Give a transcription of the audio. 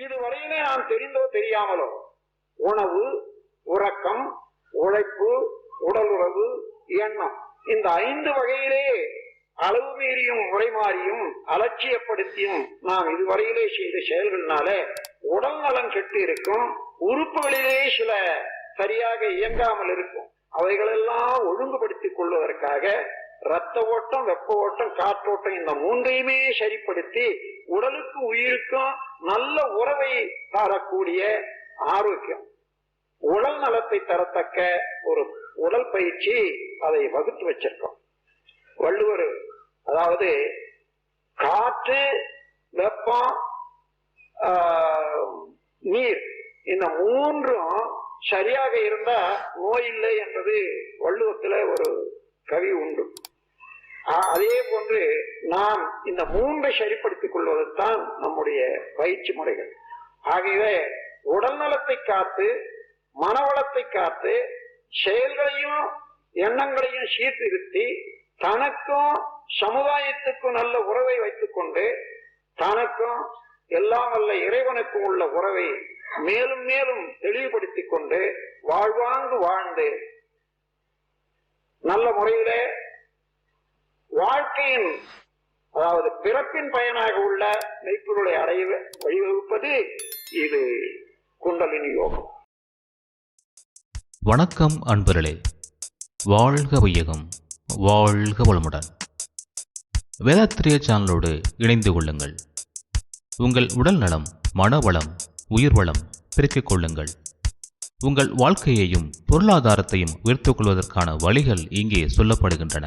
இதுவரையிலே நாம் தெரிந்தோ தெரியாமலோ உணவு உறக்கம் உழைப்பு உடலுறவு எண்ணம் இந்த ஐந்து வகையிலே அளவு மீறியும் முறைமாறியும் அலட்சியப்படுத்தியும் நாம் இதுவரையிலே செய்த செயல்கள்னால உடல் நலம் கெட்டு இருக்கும் உறுப்புகளிலே சில சரியாக இயங்காமல் இருக்கும். அவைகளெல்லாம் ஒழுங்குபடுத்திக் கொள்வதற்காக ரத்த ஓட்டம் வெப்ப ஓட்டம் காற்றோட்டம் இந்த மூன்றையுமே சரிப்படுத்தி உடலுக்கு உயிருக்கும் நல்ல உறவை தரக்கூடிய ஆரோக்கியம். உடல் நலத்தை தரத்தக்க ஒரு உடல் பயிற்சி அதை வகுத்து வச்சிருக்கோம். வள்ளுவர் அதாவது காற்று வெப்பம் நீர் இந்த மூன்றும் சரியாக இருந்தா நோய் இல்லை என்பது வள்ளுவத்துல ஒரு கவி உண்டு. அதே போன்று நாம் இந்த மூன்றை சரிப்படுத்திக் கொள்வதுதான் நம்முடைய பயிற்சி முறைகள். ஆகவே உடல் நலத்தை காத்து மனவளத்தை காத்து செயல்களையும் எண்ணங்களையும் சீர்திருத்தி தனக்கும் சமுதாயத்துக்கும் நல்ல உறவை வைத்துக் கொண்டு தனக்கும் எல்லாம் அல்ல இறைவனுக்கும் உள்ள உறவை மேலும் மேலும் தெளிவுபடுத்திக் கொண்டு வாழ்வாங்கு வாழ்ந்து நல்ல முறையிலே வாழ்க்கையின் அதாவது பிறப்பின் பயனாக உள்ள மெய்ப்பொருளை அடைய வழிவகுப்பது இது குண்டலினி யோகம். வணக்கம் அன்பர்களே. வாழ்க வையகம் வாழ்க வளமுடன். வேதாத்திரிய சேனலோடு இணைந்து கொள்ளுங்கள். உங்கள் உடல் நலம் மனவளம் உயிர் வளம் பெருக்கிக் கொள்ளுங்கள். உங்கள் வாழ்க்கையையும் பொருளாதாரத்தையும் உயர்த்துக் கொள்வதற்கான வழிகள் இங்கே சொல்லப்படுகின்றன.